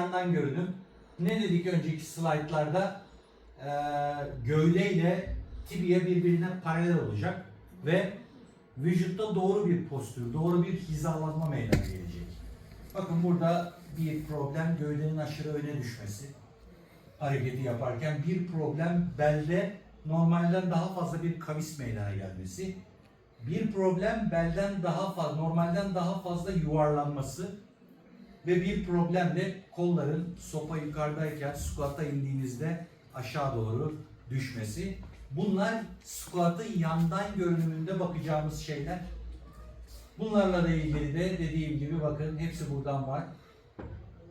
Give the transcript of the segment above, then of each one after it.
yandan görünüm. Ne dedik önceki slaytlarda? Ee, gövdeyle tibia birbirine paralel olacak ve vücutta doğru bir postür, doğru bir hizalanma meydana gelecek. Bakın burada bir problem gövdenin aşırı öne düşmesi hareketi yaparken bir problem belde normalden daha fazla bir kavis meydana gelmesi. Bir problem belden daha fazla, normalden daha fazla yuvarlanması ve bir problem de kolların sopa yukarıdayken squat'a indiğinizde aşağı doğru düşmesi. Bunlar squat'ın yandan görünümünde bakacağımız şeyler. Bunlarla da ilgili de dediğim gibi bakın hepsi buradan var.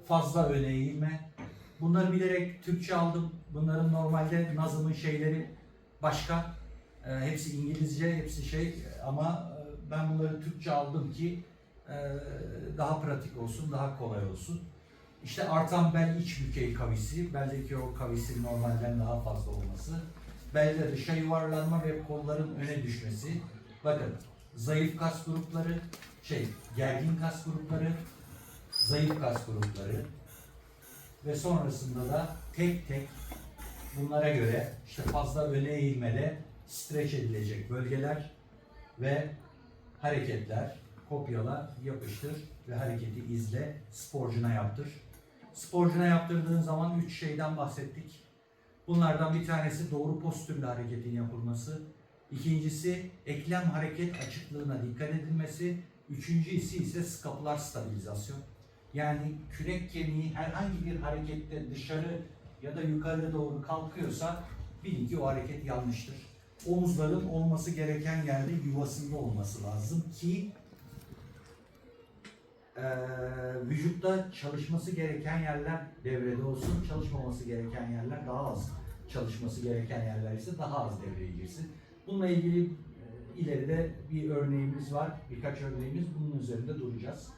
Fazla öne eğilme. Bunları bilerek Türkçe aldım. Bunların normalde nazımın şeyleri başka. Ee, hepsi İngilizce, hepsi şey ama e, ben bunları Türkçe aldım ki e, daha pratik olsun, daha kolay olsun. İşte artan bel iç bükey kavisi, beldeki o kavisin normalden daha fazla olması, belde dışa yuvarlanma ve kolların öne düşmesi. Bakın zayıf kas grupları, şey gergin kas grupları, zayıf kas grupları ve sonrasında da tek tek bunlara göre işte fazla öne eğilmede streç edilecek bölgeler ve hareketler, kopyala, yapıştır ve hareketi izle, sporcuna yaptır. Sporcuna yaptırdığın zaman üç şeyden bahsettik. Bunlardan bir tanesi doğru postürle hareketin yapılması. İkincisi eklem hareket açıklığına dikkat edilmesi. Üçüncüsü ise skapular stabilizasyon. Yani kürek kemiği herhangi bir harekette dışarı ya da yukarı doğru kalkıyorsa bilin ki o hareket yanlıştır. Omuzların olması gereken yerde yuvasında olması lazım ki eee, vücutta çalışması gereken yerler devrede olsun, çalışmaması gereken yerler daha az. Çalışması gereken yerler ise daha az devreye girsin. Bununla ilgili e, ileride bir örneğimiz var, birkaç örneğimiz bunun üzerinde duracağız.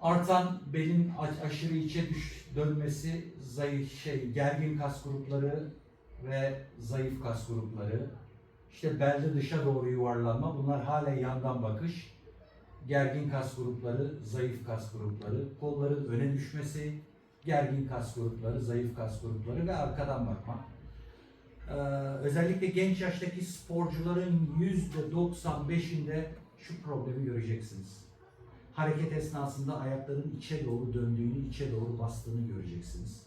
Artan belin aşırı içe düş dönmesi, zayıf şey, gergin kas grupları ve zayıf kas grupları. İşte belde dışa doğru yuvarlanma, bunlar hala yandan bakış. Gergin kas grupları, zayıf kas grupları, kolların öne düşmesi, gergin kas grupları, zayıf kas grupları ve arkadan bakma. Ee, özellikle genç yaştaki sporcuların %95'inde şu problemi göreceksiniz hareket esnasında ayakların içe doğru döndüğünü, içe doğru bastığını göreceksiniz.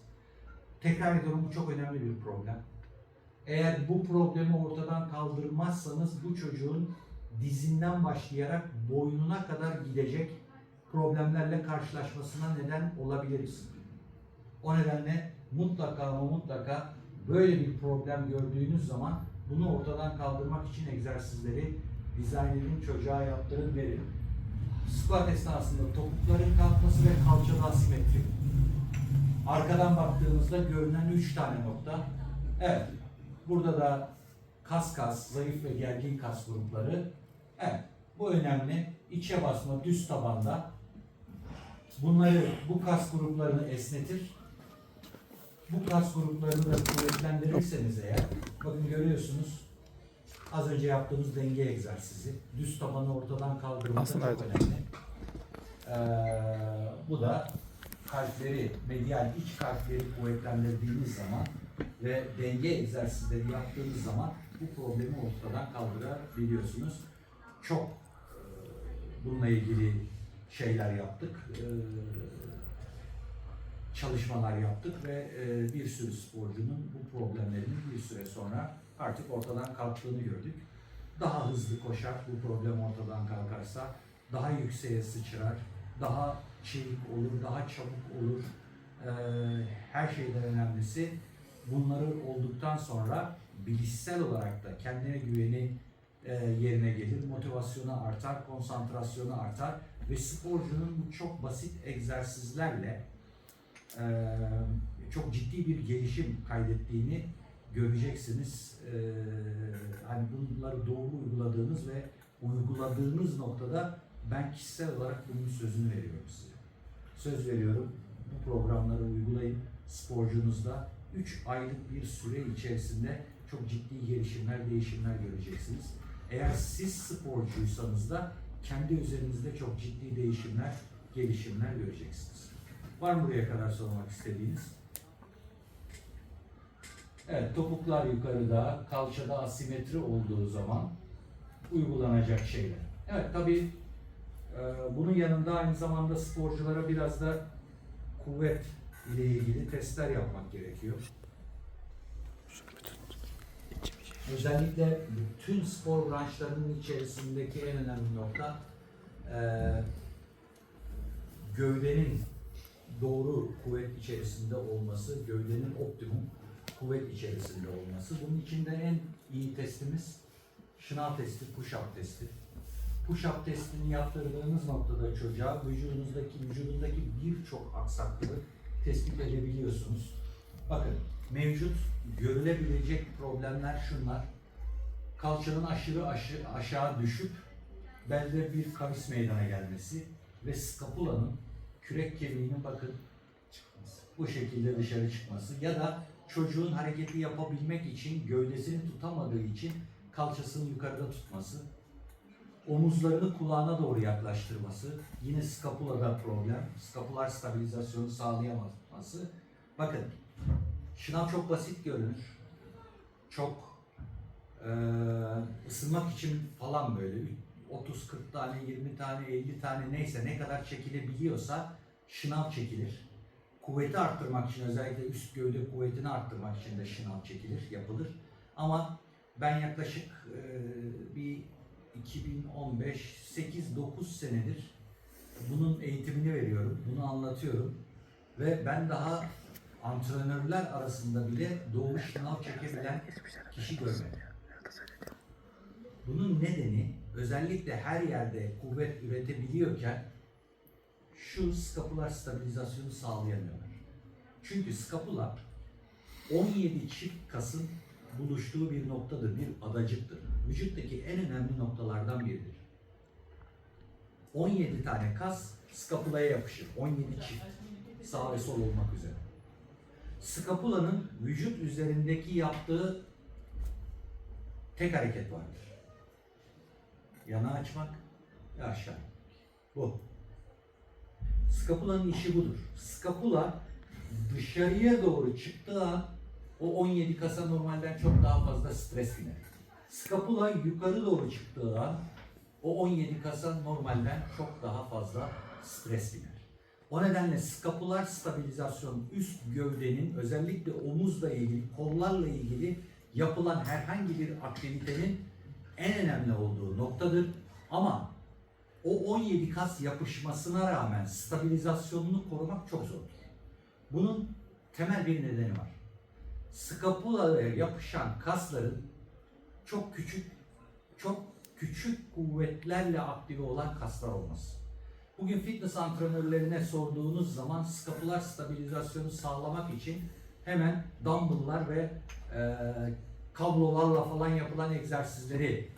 Tekrar ediyorum bu çok önemli bir problem. Eğer bu problemi ortadan kaldırmazsanız bu çocuğun dizinden başlayarak boynuna kadar gidecek problemlerle karşılaşmasına neden olabiliriz. O nedenle mutlaka ama mutlaka böyle bir problem gördüğünüz zaman bunu ortadan kaldırmak için egzersizleri dizayn edin, çocuğa yaptırın, verin. Squat esnasında topukların kalkması ve kalçada asimetri. Arkadan baktığımızda görünen üç tane nokta. Evet. Burada da kas kas, zayıf ve gergin kas grupları. Evet. Bu önemli. İçe basma düz tabanda. Bunları, bu kas gruplarını esnetir. Bu kas gruplarını da kuvvetlendirirseniz eğer, bakın görüyorsunuz Az önce yaptığımız denge egzersizi. Düz tabanı ortadan kaldırmak çok önemli. Ee, bu da kalpleri, medial iç kalpleri kuvvetlendirdiğiniz zaman ve denge egzersizleri yaptığınız zaman bu problemi ortadan kaldırabiliyorsunuz. Çok e, bununla ilgili şeyler yaptık. E, çalışmalar yaptık ve e, bir sürü sporcunun bu problemlerinin bir süre sonra artık ortadan kalktığını gördük. Daha hızlı koşar bu problem ortadan kalkarsa, daha yükseğe sıçrar, daha çevik olur, daha çabuk olur. Her şeyden önemlisi bunları olduktan sonra bilişsel olarak da kendine güveni yerine gelir, motivasyonu artar, konsantrasyonu artar ve sporcunun bu çok basit egzersizlerle e, çok ciddi bir gelişim kaydettiğini göreceksiniz. E, hani bunları doğru uyguladığınız ve uyguladığınız noktada ben kişisel olarak bunun sözünü veriyorum size. Söz veriyorum bu programları uygulayın sporcunuzda 3 aylık bir süre içerisinde çok ciddi gelişimler, değişimler göreceksiniz. Eğer siz sporcuysanız da kendi üzerinizde çok ciddi değişimler, gelişimler göreceksiniz. Var mı buraya kadar sormak istediğiniz? Evet, topuklar yukarıda, kalçada asimetri olduğu zaman uygulanacak şeyler. Evet, tabii e, bunun yanında aynı zamanda sporculara biraz da kuvvet ile ilgili testler yapmak gerekiyor. Özellikle bütün spor branşlarının içerisindeki en önemli nokta e, gövdenin doğru kuvvet içerisinde olması, gövdenin optimum kuvvet içerisinde olması. Bunun içinde en iyi testimiz şınav testi, push-up testi. Push-up testini yaptırdığınız noktada çocuğa vücudunuzdaki vücudundaki birçok aksaklığı tespit edebiliyorsunuz. Bakın mevcut görülebilecek problemler şunlar. Kalçanın aşırı aşı, aşağı düşüp belde bir kavis meydana gelmesi ve skapulanın kürek kemiğinin bakın bu şekilde dışarı çıkması ya da çocuğun hareketi yapabilmek için gövdesini tutamadığı için kalçasını yukarıda tutması, omuzlarını kulağına doğru yaklaştırması, yine skapulada problem, skapular stabilizasyonu sağlayamaması. Bakın, şınav çok basit görünür. Çok eee, ısınmak için falan böyle 30 40 tane, 20 tane, 50 tane neyse ne kadar çekilebiliyorsa şınav çekilir. Kuvveti arttırmak için özellikle üst gövde kuvvetini arttırmak için de şınav çekilir, yapılır. Ama ben yaklaşık eee, bir 2015 8-9 senedir bunun eğitimini veriyorum, bunu anlatıyorum ve ben daha antrenörler arasında bile doğru şınav çekebilen kişi görmedim. Bunun nedeni özellikle her yerde kuvvet üretebiliyorken şu skapular stabilizasyonu sağlayamıyorlar. Çünkü skapula 17 çift kasın buluştuğu bir noktadır, bir adacıktır. Vücuttaki en önemli noktalardan biridir. 17 tane kas skapulaya yapışır. 17 çift. Sağ ve sol olmak üzere. Skapulanın vücut üzerindeki yaptığı tek hareket vardır. Yana açmak ve aşağı. Bu. Skapulanın işi budur. Skapula dışarıya doğru çıktığı an o 17 kasa normalden çok daha fazla stres biner. Skapula yukarı doğru çıktığı an o 17 kasa normalden çok daha fazla stres biner. O nedenle skapular stabilizasyon üst gövdenin özellikle omuzla ilgili, kollarla ilgili yapılan herhangi bir aktivitenin en önemli olduğu noktadır. Ama o 17 kas yapışmasına rağmen stabilizasyonunu korumak çok zordur. Bunun temel bir nedeni var. Skapulaya yapışan kasların çok küçük, çok küçük kuvvetlerle aktive olan kaslar olması. Bugün fitness antrenörlerine sorduğunuz zaman skapular stabilizasyonu sağlamak için hemen dumbbell'lar ve e, kablolarla falan yapılan egzersizleri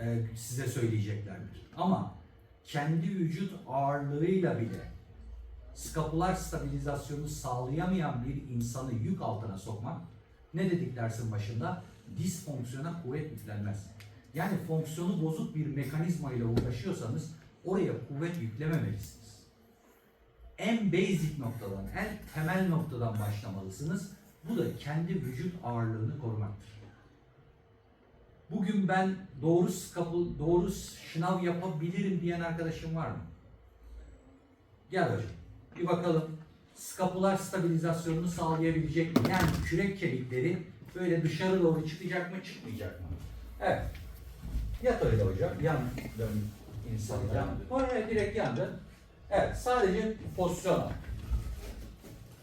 e, size söyleyeceklerdir. Ama kendi vücut ağırlığıyla bile skapular stabilizasyonu sağlayamayan bir insanı yük altına sokmak ne dedik dersin başında? Disfonksiyona kuvvet yüklenmez. Yani fonksiyonu bozuk bir mekanizma ile uğraşıyorsanız oraya kuvvet yüklememelisiniz. En basic noktadan, en temel noktadan başlamalısınız. Bu da kendi vücut ağırlığını korumaktır. Bugün ben doğru skapul, doğru şınav yapabilirim diyen arkadaşım var mı? Gel hocam. Bir bakalım. Skapular stabilizasyonunu sağlayabilecek mi? Yani kürek kemikleri böyle dışarı doğru çıkacak mı, çıkmayacak mı? Evet. Yat öyle hocam. Yan dön insanlara. Oraya direkt yan dön. Evet. Sadece pozisyon al.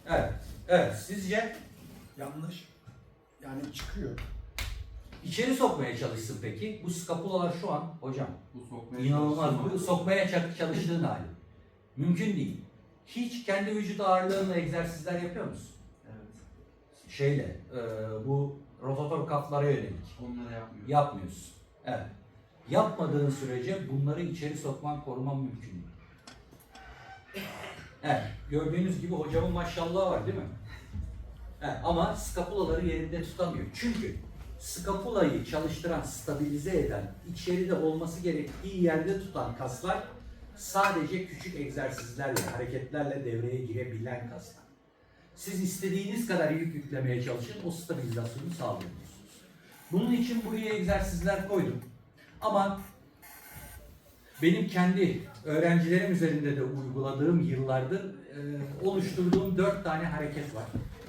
Evet. Evet. Sizce Yanlış. Yani çıkıyor. içeri sokmaya çalışsın peki? Bu skapulalar şu an hocam Bu sokmaya İnanılmaz. Bu sokmaya ça- çalıştığın hali. Mümkün değil. Hiç kendi vücut ağırlığınla egzersizler yapıyor musun? Evet. Şeyle, e, bu rotator kaflara yönelik. Onları yapmıyorum. Yapmıyorsun. Evet. Yapmadığın sürece bunları içeri sokman, koruman mümkün değil. Evet. Gördüğünüz gibi hocamın maşallahı var değil mi? Evet. Ama skapulaları yerinde tutamıyor. Çünkü skapulayı çalıştıran, stabilize eden, içeride olması gerektiği yerde tutan kaslar sadece küçük egzersizlerle, hareketlerle devreye girebilen kaslar. Siz istediğiniz kadar yük yüklemeye çalışın, o stabilizasyonu sağlayamıyorsunuz. Bunun için buraya egzersizler koydum. Ama benim kendi öğrencilerim üzerinde de uyguladığım yıllardır e, oluşturduğum dört tane hareket var.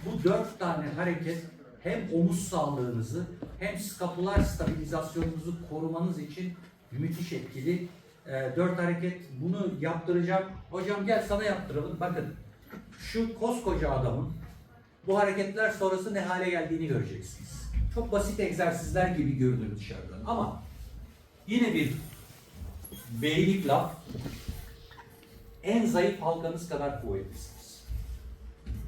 Bu dört tane hareket hem omuz sağlığınızı hem skapular stabilizasyonunuzu korumanız için müthiş etkili. E, dört hareket bunu yaptıracağım. Hocam gel sana yaptıralım. Bakın şu koskoca adamın bu hareketler sonrası ne hale geldiğini göreceksiniz. Çok basit egzersizler gibi görünür dışarıdan ama yine bir beylik laf en zayıf halkanız kadar kuvvetlisiniz.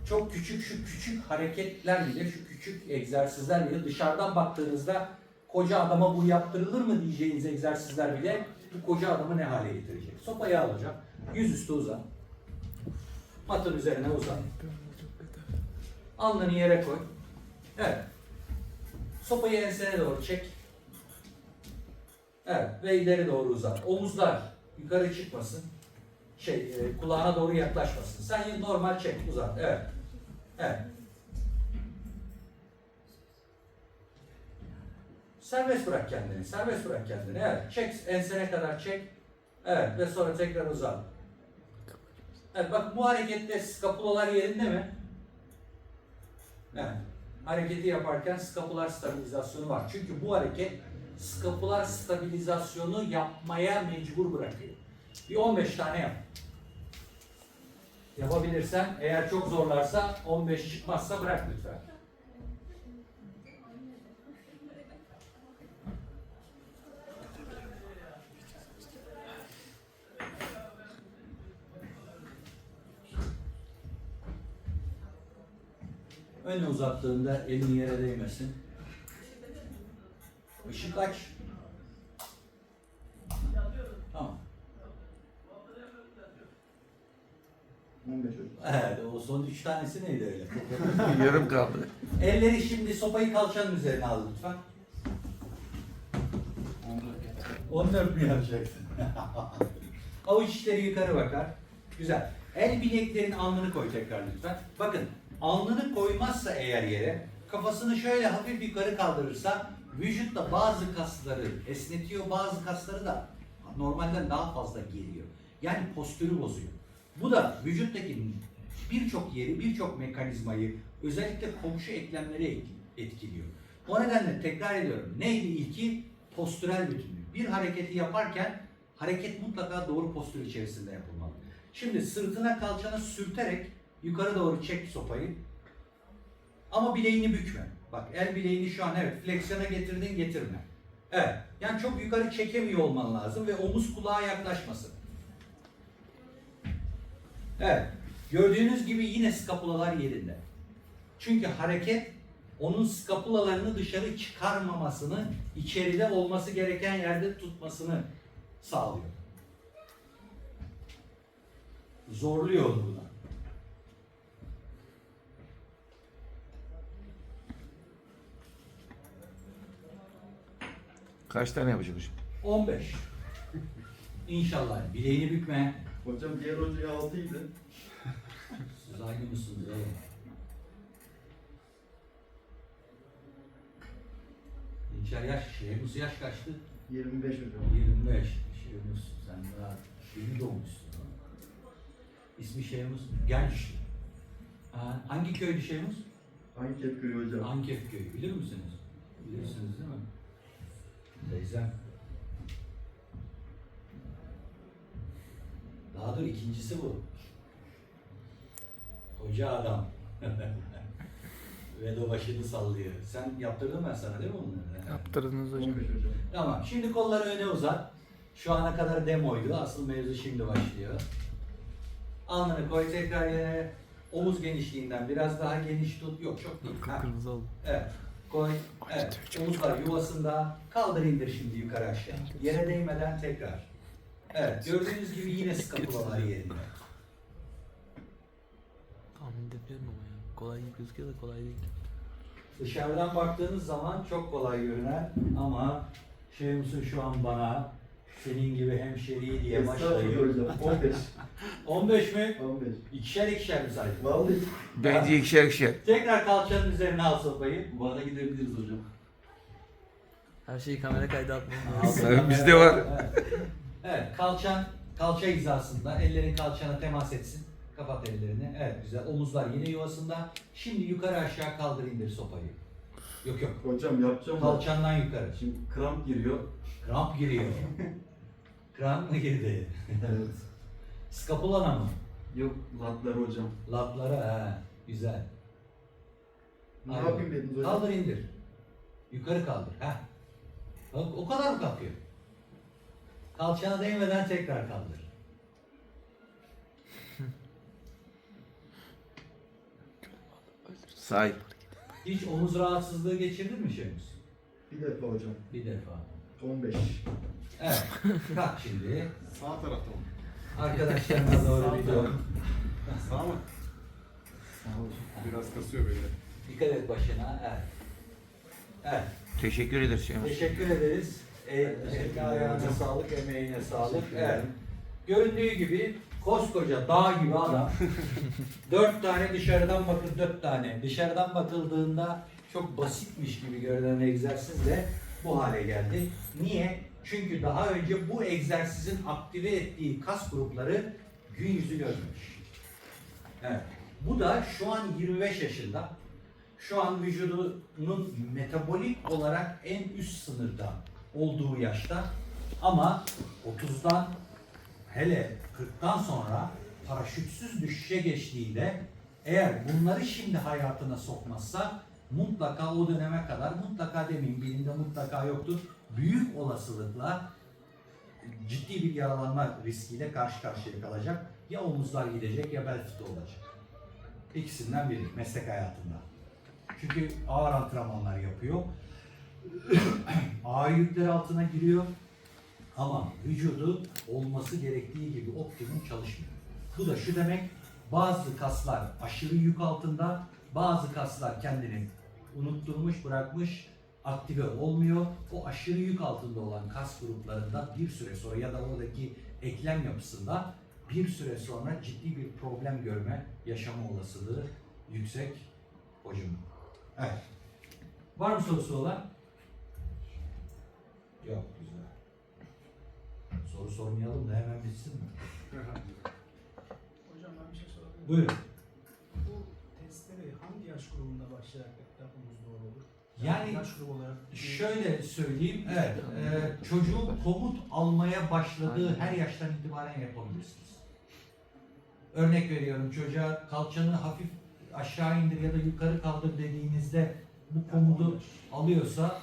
Çok küçük şu küçük hareketler bile, şu küçük egzersizler bile dışarıdan baktığınızda koca adama bu yaptırılır mı diyeceğiniz egzersizler bile bu koca adamı ne hale getirecek. Sopayı alacağım. Yüzüstü uzan. Matın üzerine uzan. Alnını yere koy. Evet. Sopayı ensene doğru çek. Evet ve ileri doğru uzat. Omuzlar yukarı çıkmasın. Şey e, kulağına doğru yaklaşmasın. Sen normal çek uzat. Evet. Evet. Serbest bırak kendini. Serbest bırak kendini. Evet. Çek ensene kadar çek. Evet ve sonra tekrar uzat. Evet bak bu harekette skapulalar yerinde mi? Evet. Hareketi yaparken skapular stabilizasyonu var. Çünkü bu hareket skapular stabilizasyonu yapmaya mecbur bırakıyor. Bir 15 tane yap. Yapabilirsen, eğer çok zorlarsa 15 çıkmazsa bırak lütfen. Önü uzattığında elin yere değmesin. Işık aç. Tamam. 15 hocam. Evet, o son üç tanesi neydi öyle? Yarım kaldı. Elleri şimdi sopayı kalçanın üzerine al lütfen. 14 mi yapacaksın? Avuç içleri yukarı bakar. Güzel. El bileklerin alnını koy tekrar lütfen. Bakın alnını koymazsa eğer yere kafasını şöyle hafif yukarı kaldırırsa vücutta bazı kasları esnetiyor bazı kasları da normalden daha fazla geriyor. Yani postürü bozuyor. Bu da vücuttaki birçok yeri, birçok mekanizmayı özellikle komşu eklemleri etki- etkiliyor. O nedenle tekrar ediyorum. Neydi ilki? Postürel bütünlük. Bir hareketi yaparken hareket mutlaka doğru postür içerisinde yapılmalı. Şimdi sırtına kalçana sürterek yukarı doğru çek sopayı. Ama bileğini bükme. Bak el bileğini şu an evet fleksiyona getirdin getirme. Evet. Yani çok yukarı çekemiyor olman lazım ve omuz kulağa yaklaşmasın. Evet. Gördüğünüz gibi yine skapulalar yerinde. Çünkü hareket onun skapulalarını dışarı çıkarmamasını, içeride olması gereken yerde tutmasını sağlıyor. Zorluyor onu. Kaç tane yapacakmışım? 15. İnşallah. Bileğini bükme. Hocam diğer hocaya 6 idi. Siz aynı mısınız oğlum? İlker yaş, Şehmus yaş kaçtı? 25 hocam. 25. Şehmus sen daha yeni doğmuşsun. İsmi Şehmus Genç. Ha, hangi köydü Şehmus? Hangi kepköyü hocam? Ankef köyü bilir misiniz? Bilirsiniz değil mi? Teyzem. Daha dur ikincisi bu. Koca adam. Ve de başını sallıyor. Sen yaptırdın ben sana değil mi bunları? Yaptırdınız hocam. 15 hocam. Tamam. Şimdi kolları öne uzat. Şu ana kadar demoydu. Asıl mevzu şimdi başlıyor. Alnını koy tekrar yere. Omuz genişliğinden biraz daha geniş tut. Yok çok değil. Ha. Kıpkırmızı oldu. Evet. Koy. Evet. Omuzlar yuvasında. Kaldır indir şimdi yukarı aşağı. Yere değmeden tekrar. Evet. Gördüğünüz gibi yine skapulalar yerinde. Tahmin edebiliyorum ama ya. Kolay gözüküyor da kolay değil. Dışarıdan baktığınız zaman çok kolay görünen ama Şems'in şu an bana Senin gibi hemşeriyi diye Estağfurullah başlayıp. hocam. 15. 15 mi? 15. İkişer ikişer mi saydın? Vallahi Bence ikişer ikişer. Tekrar kalçanın üzerine al sopayı. Vara gidebiliriz hocam. Her şeyi kamera kaydı atmam lazım. Bizde var. Evet. evet, kalçan kalça hizasında. Ellerin kalçana temas etsin. Kapat ellerini. Evet güzel. Omuzlar yine yuvasında. Şimdi yukarı aşağı kaldır indir sopayı. Yok yok. Hocam yapacağım da. Kalçandan yukarı. Şimdi kramp giriyor. Kramp giriyor. Kramp mı girdi? Evet. Skapulana mı? Yok latlar hocam. Latlara ha. Güzel. Ne Aynen. yapayım dediniz hocam? Kaldır indir. Yukarı kaldır. Ha. Bak o kadar mı kalkıyor? Kalçana değmeden tekrar kaldır. Sahip. Hiç omuz rahatsızlığı geçirdin mi Şemus? Bir defa hocam. Bir defa. 15. Evet. Kalk şimdi. Sağ tarafta mı? Arkadaşlarına doğru bir dön. Sağ mı? Biraz kasıyor böyle. Dikkat et başına. Evet. Evet. Teşekkür ederiz. Teşekkür ederiz. E, eline ayağına sağlık, emeğine sağlık. Evet. Göründüğü gibi koskoca dağ gibi adam. dört tane dışarıdan bakın dört tane. Dışarıdan bakıldığında çok basitmiş gibi görünen egzersizle bu hale geldi. Niye? Çünkü daha önce bu egzersizin aktive ettiği kas grupları gün yüzü görmemiş. Evet. Bu da şu an 25 yaşında. Şu an vücudunun metabolik olarak en üst sınırda olduğu yaşta ama 30'dan hele 40'tan sonra paraşütsüz düşüşe geçtiğinde eğer bunları şimdi hayatına sokmazsa mutlaka o döneme kadar mutlaka demeyeyim bilimde mutlaka yoktur. Büyük olasılıkla ciddi bir yaralanma riskiyle karşı karşıya kalacak. Ya omuzlar gidecek ya bel fıtığı olacak. İkisinden biri meslek hayatında. Çünkü ağır antrenmanlar yapıyor. ağır yükler altına giriyor. Ama vücudu olması gerektiği gibi optimum çalışmıyor. Bu da şu demek, bazı kaslar aşırı yük altında, bazı kaslar kendini unutturmuş, bırakmış, aktive olmuyor. O aşırı yük altında olan kas gruplarında bir süre sonra ya da oradaki eklem yapısında bir süre sonra ciddi bir problem görme yaşama olasılığı yüksek hocam. Evet. Var mı sorusu olan? Yok güzel. Soru sormayalım da hemen bitsin mi? Hocam ben bir şey sorabilir miyim? Buyurun. Bu testleri hangi yaş grubunda başlayarak yapmamız doğru olur? Yani Şöyle söyleyeyim, evet, e, çocuğun komut almaya başladığı her yaştan itibaren yapabilirsiniz. Örnek veriyorum çocuğa kalçanı hafif aşağı indir ya da yukarı kaldır dediğinizde bu komutu alıyorsa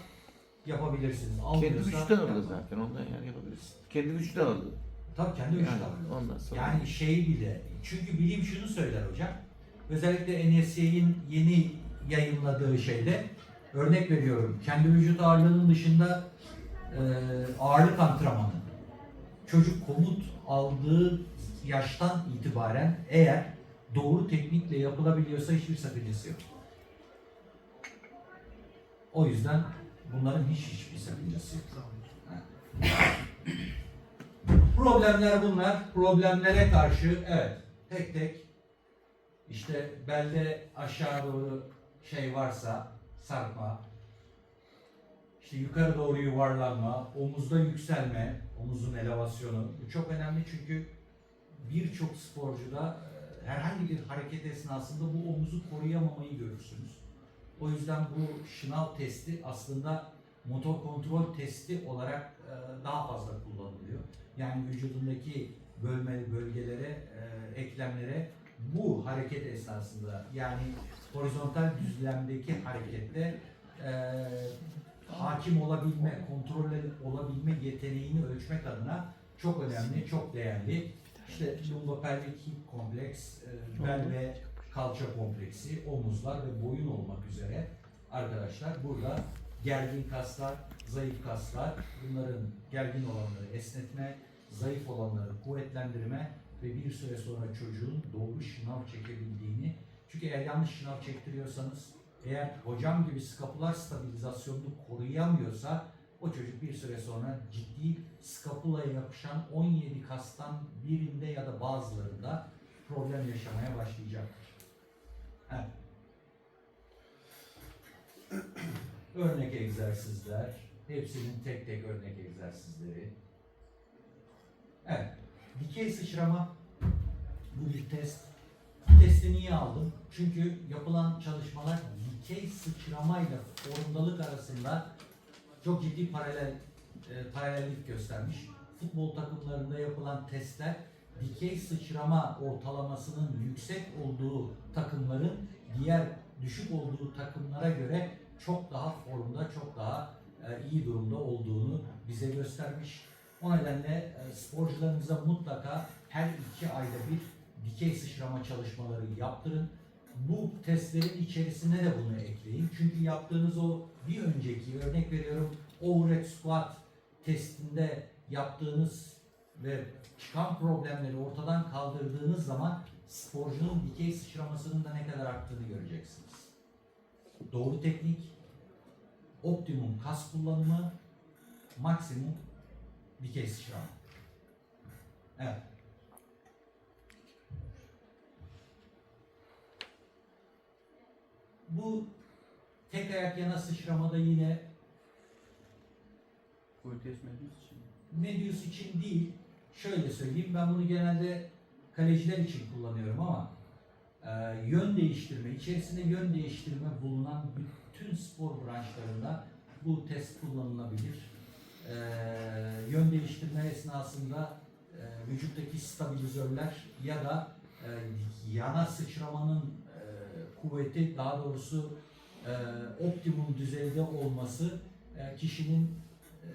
yapabilirsiniz. Kendi Almıyorsa alır yapmaz. zaten ondan yani yapabilirsin. Kendi vücuttan alır. Tabii kendi vücudu Yani alıyor. ondan sonra. Yani şey bile, çünkü bilim şunu söyler hocam, özellikle NSC'nin yeni yayınladığı şeyde, örnek veriyorum, kendi vücut ağırlığının dışında e, ağırlık antrenmanı, çocuk komut aldığı yaştan itibaren eğer doğru teknikle yapılabiliyorsa hiçbir sakıncası yok. O yüzden bunların hiç hiçbir sakıncası yok. Problemler bunlar. Problemlere karşı evet tek tek işte belde aşağı doğru şey varsa sarkma, işte yukarı doğru yuvarlanma, omuzda yükselme, omuzun elevasyonu. Bu çok önemli çünkü birçok sporcuda e, herhangi bir hareket esnasında bu omuzu koruyamamayı görürsünüz. O yüzden bu şınav testi aslında motor kontrol testi olarak e, daha fazla kullanılıyor. Yani vücudundaki bölme bölgelere, e, eklemlere bu hareket esnasında yani horizontal düzlemdeki harekette e, hakim olabilme, kontrol olabilme yeteneğini ölçmek adına çok önemli, çok değerli. İşte lumbopelvik hip kompleks, e, bel ve kalça kompleksi, omuzlar ve boyun olmak üzere arkadaşlar burada gergin kaslar, zayıf kaslar, bunların gergin olanları esnetme, zayıf olanları kuvvetlendirme ve bir süre sonra çocuğun doğru şınav çekebildiğini çünkü eğer yanlış şınav çektiriyorsanız eğer hocam gibi skapular stabilizasyonunu koruyamıyorsa o çocuk bir süre sonra ciddi skapulaya yapışan 17 kastan birinde ya da bazılarında problem yaşamaya başlayacaktır. Örnek egzersizler, hepsinin tek tek örnek egzersizleri. Dikey sıçrama bu bir test. Testi niye aldım? Çünkü yapılan çalışmalar dikey sıçramayla forumdalık arasında çok ciddi paralel e, paralellik göstermiş. Futbol takımlarında yapılan testler dikey sıçrama ortalamasının yüksek olduğu takımların diğer düşük olduğu takımlara göre çok daha formda, çok daha e, iyi durumda olduğunu bize göstermiş. O nedenle e, sporcularımıza mutlaka her iki ayda bir dikey sıçrama çalışmaları yaptırın. Bu testlerin içerisine de bunu ekleyin. Çünkü yaptığınız o bir önceki örnek veriyorum overhead squat testinde yaptığınız ve çıkan problemleri ortadan kaldırdığınız zaman sporcunun dikey sıçramasının da ne kadar arttığını göreceksiniz. Doğru teknik, optimum kas kullanımı, maksimum dikey sıçrama. Evet. Bu tek ayak yana sıçramada yine Kuvvet Medius için. Medius için değil, şöyle söyleyeyim ben bunu genelde kaleciler için kullanıyorum ama e, yön değiştirme, içerisinde yön değiştirme bulunan bütün spor branşlarında bu test kullanılabilir. E, yön değiştirme esnasında e, vücuttaki stabilizörler ya da e, yana sıçramanın e, kuvveti daha doğrusu e, optimum düzeyde olması e, kişinin e,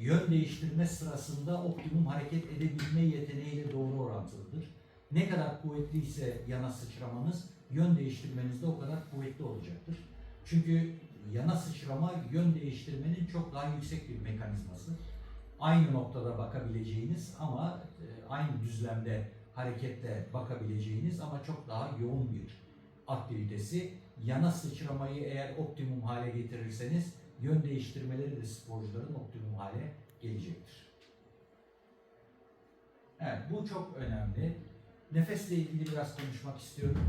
yön değiştirme sırasında optimum hareket edebilme yeteneğiyle doğru orantılıdır. Ne kadar kuvvetliyse yana sıçramanız, yön değiştirmeniz de o kadar kuvvetli olacaktır. Çünkü yana sıçrama yön değiştirmenin çok daha yüksek bir mekanizması. Aynı noktada bakabileceğiniz ama e, aynı düzlemde harekette bakabileceğiniz ama çok daha yoğun bir aktivitesi. Yana sıçramayı eğer optimum hale getirirseniz yön değiştirmeleri de sporcuların optimum hale gelecektir. Evet bu çok önemli. Nefesle ilgili biraz konuşmak istiyorum.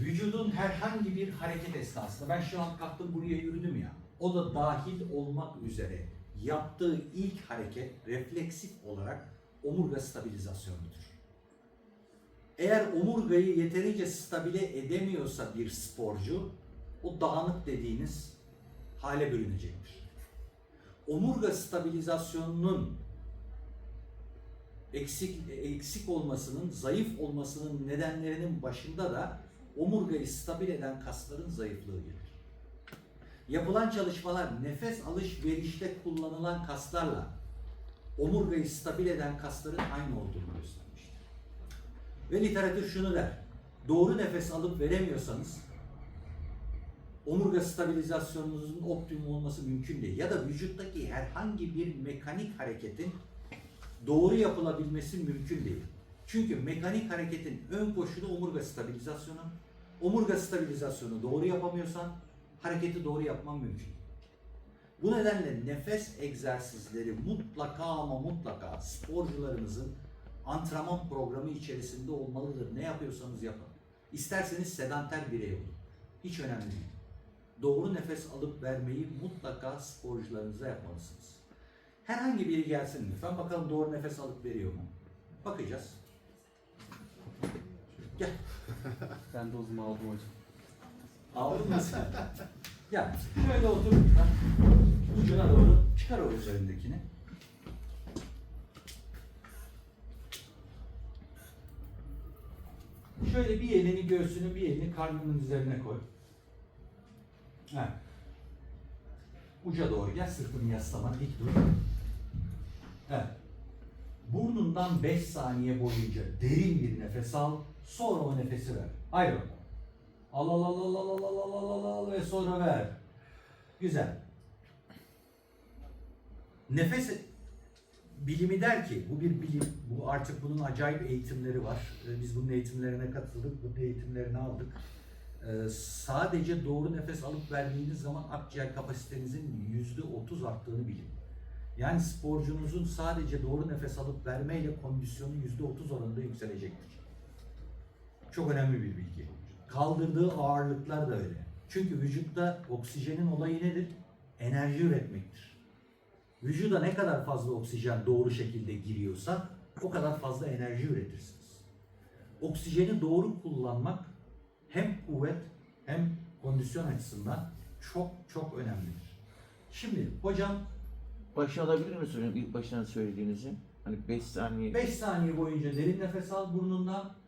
Vücudun herhangi bir hareket esnasında, ben şu an kalktım buraya yürüdüm ya, o da dahil olmak üzere yaptığı ilk hareket refleksif olarak omurga stabilizasyonudur. Eğer omurgayı yeterince stabile edemiyorsa bir sporcu, o dağınık dediğiniz hale bürünecektir. Omurga stabilizasyonunun eksik eksik olmasının, zayıf olmasının nedenlerinin başında da omurgayı stabil eden kasların zayıflığı gelir. Yapılan çalışmalar nefes alışverişte kullanılan kaslarla omurgayı stabil eden kasların aynı olduğunu göstermiştir. Ve literatür şunu der. Doğru nefes alıp veremiyorsanız omurga stabilizasyonunuzun optimum olması mümkün değil. Ya da vücuttaki herhangi bir mekanik hareketin doğru yapılabilmesi mümkün değil. Çünkü mekanik hareketin ön koşulu omurga stabilizasyonu. Omurga stabilizasyonu doğru yapamıyorsan hareketi doğru yapman mümkün. Bu nedenle nefes egzersizleri mutlaka ama mutlaka sporcularımızın antrenman programı içerisinde olmalıdır. Ne yapıyorsanız yapın. İsterseniz sedanter birey olun. Hiç önemli değil. Doğru nefes alıp vermeyi mutlaka sporcularınıza yapmalısınız. Herhangi biri gelsin lütfen. Bakalım doğru nefes alıp veriyor mu? Bakacağız. Gel. Ben dozumu aldım hocam. Aldın mı sen? Gel. Şöyle otur lütfen. Ucuna doğru çıkar o üzerindekini. Şöyle bir elini göğsünün bir elini karnının üzerine koy. Evet. Uca doğru gel, sırtını yaslama, dik dur. Evet. Burnundan 5 saniye boyunca derin bir nefes al, sonra o nefesi ver. Bakalım. Al al al al al al al al al al al ve sonra ver. Güzel. Nefes bilimi der ki bu bir bilim. Bu artık bunun acayip eğitimleri var. Ee, Biz bunun eğitimlerine katıldık. Bunun eğitimlerini aldık. Ee, sadece doğru nefes alıp verdiğiniz zaman akciğer kapasitenizin yüzde otuz arttığını bilin. Yani sporcunuzun sadece doğru nefes alıp vermeyle kondisyonu yüzde otuz oranında yükselecektir. Çok önemli bir bilgi. Kaldırdığı ağırlıklar da öyle. Çünkü vücutta oksijenin olayı nedir? Enerji üretmektir. Vücuda ne kadar fazla oksijen doğru şekilde giriyorsa o kadar fazla enerji üretirsiniz. Oksijeni doğru kullanmak hem kuvvet hem kondisyon açısından çok çok önemlidir. Şimdi hocam Başa alabilir misin hocam ilk baştan söylediğinizi? Hani 5 saniye. 5 saniye boyunca derin nefes al burnundan.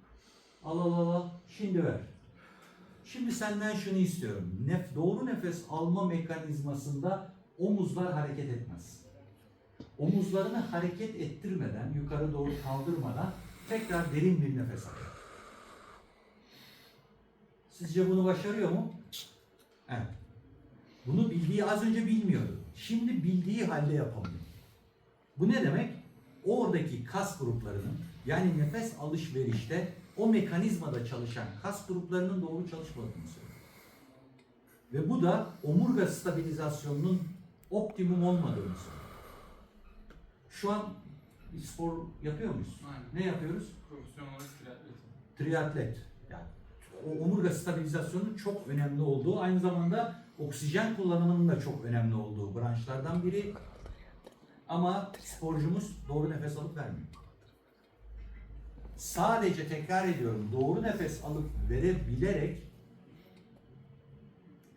Al al al al. Şimdi ver. Şimdi senden şunu istiyorum. Nef doğru nefes alma mekanizmasında omuzlar hareket etmez. Omuzlarını hareket ettirmeden, yukarı doğru kaldırmadan tekrar derin bir nefes al. Sizce bunu başarıyor mu? Evet. Bunu bildiği az önce bilmiyordu. Şimdi bildiği halde yapamıyor. Bu ne demek? Oradaki kas gruplarının yani nefes alışverişte o mekanizmada çalışan kas gruplarının doğru çalışmadığını söylüyor. Ve bu da omurga stabilizasyonunun optimum olmadığını söylüyor. Şu an bir spor yapıyor muyuz? Aynen. Ne yapıyoruz? Profesyonel olarak triatlet. triatlet. Yani o omurga stabilizasyonun çok önemli olduğu, aynı zamanda oksijen kullanımının da çok önemli olduğu branşlardan biri. Ama sporcumuz doğru nefes alıp vermiyor. Sadece tekrar ediyorum, doğru nefes alıp verebilerek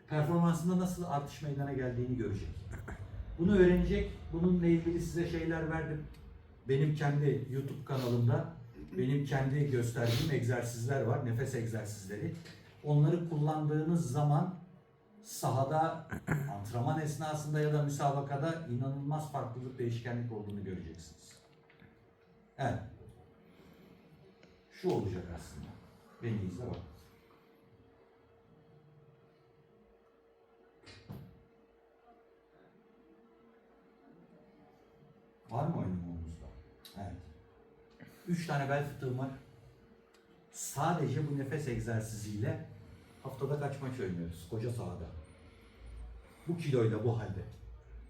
performansında nasıl artış meydana geldiğini görecek. Bunu öğrenecek. Bununla ilgili size şeyler verdim. Benim kendi YouTube kanalımda benim kendi gösterdiğim egzersizler var, nefes egzersizleri. Onları kullandığınız zaman sahada, antrenman esnasında ya da müsabakada inanılmaz farklılık, değişkenlik olduğunu göreceksiniz. Evet. Şu olacak aslında. Beni izle bak. Var mı oynama omuzda? Evet. Üç tane bel fıtığım var. Sadece bu nefes egzersiziyle haftada kaç maç oynuyoruz koca sahada. Bu kiloyla bu halde.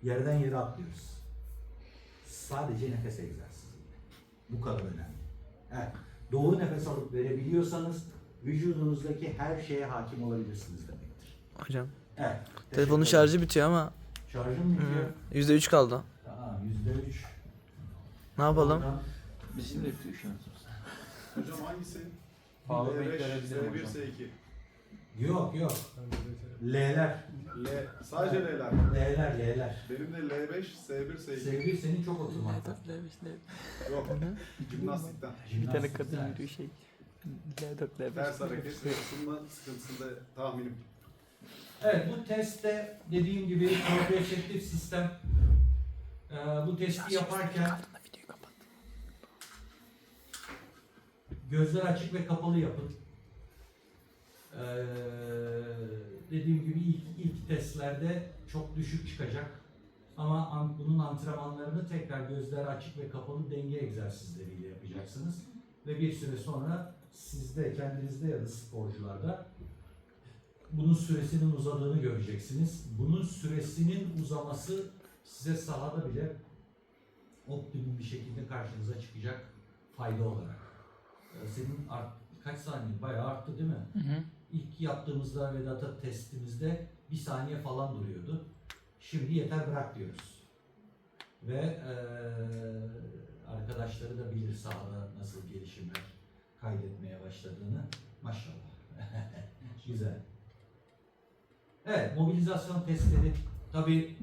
Yerden yere atlıyoruz. Sadece nefes egzersiziyle. Bu kadar önemli. Evet. Doğru nefes alıp verebiliyorsanız vücudunuzdaki her şeye hakim olabilirsiniz demektir. Hocam. Evet. Telefonun şarjı bitiyor ama Şarjım mı bitiyor? yüzde üç kaldı. Tamam yüzde üç. Ne yapalım? Bizim de bitiyor şansımız. Hocam hangisi? Power L5, bank verebilirim S1, hocam. S2. Yok yok. L'ler. L, sadece L'ler. L'ler, L'ler. Benim de L5, S1, S2. Sevgili senin çok oturmakta. Yok, jimnastikten. Bir tane kadın yürüyor şey. L4 L5. Ters hareket ve ısınma sıkıntısında tahminim. Evet bu testte dediğim gibi proprioceptif sistem Ee, bu testi yaparken Videoyu kapat. gözler açık ve kapalı yapın. Ee, dediğim gibi ilk, ilk testlerde çok düşük çıkacak. Ama an- bunun antrenmanlarını tekrar gözler açık ve kapalı denge egzersizleriyle yapacaksınız. Ve bir süre sonra sizde, kendinizde ya da sporcularda bunun süresinin uzadığını göreceksiniz. Bunun süresinin uzaması size sahada bile optimum bir şekilde karşınıza çıkacak fayda olarak. Ee, Senin art, kaç saniye? Bayağı arttı değil mi? İlk yaptığımızda Vedat'a testimizde bir saniye falan duruyordu. Şimdi yeter bırak diyoruz. Ve eee, arkadaşları da bilir sahada nasıl gelişimler kaydetmeye başladığını. Maşallah. Güzel. Evet, mobilizasyon testleri tabii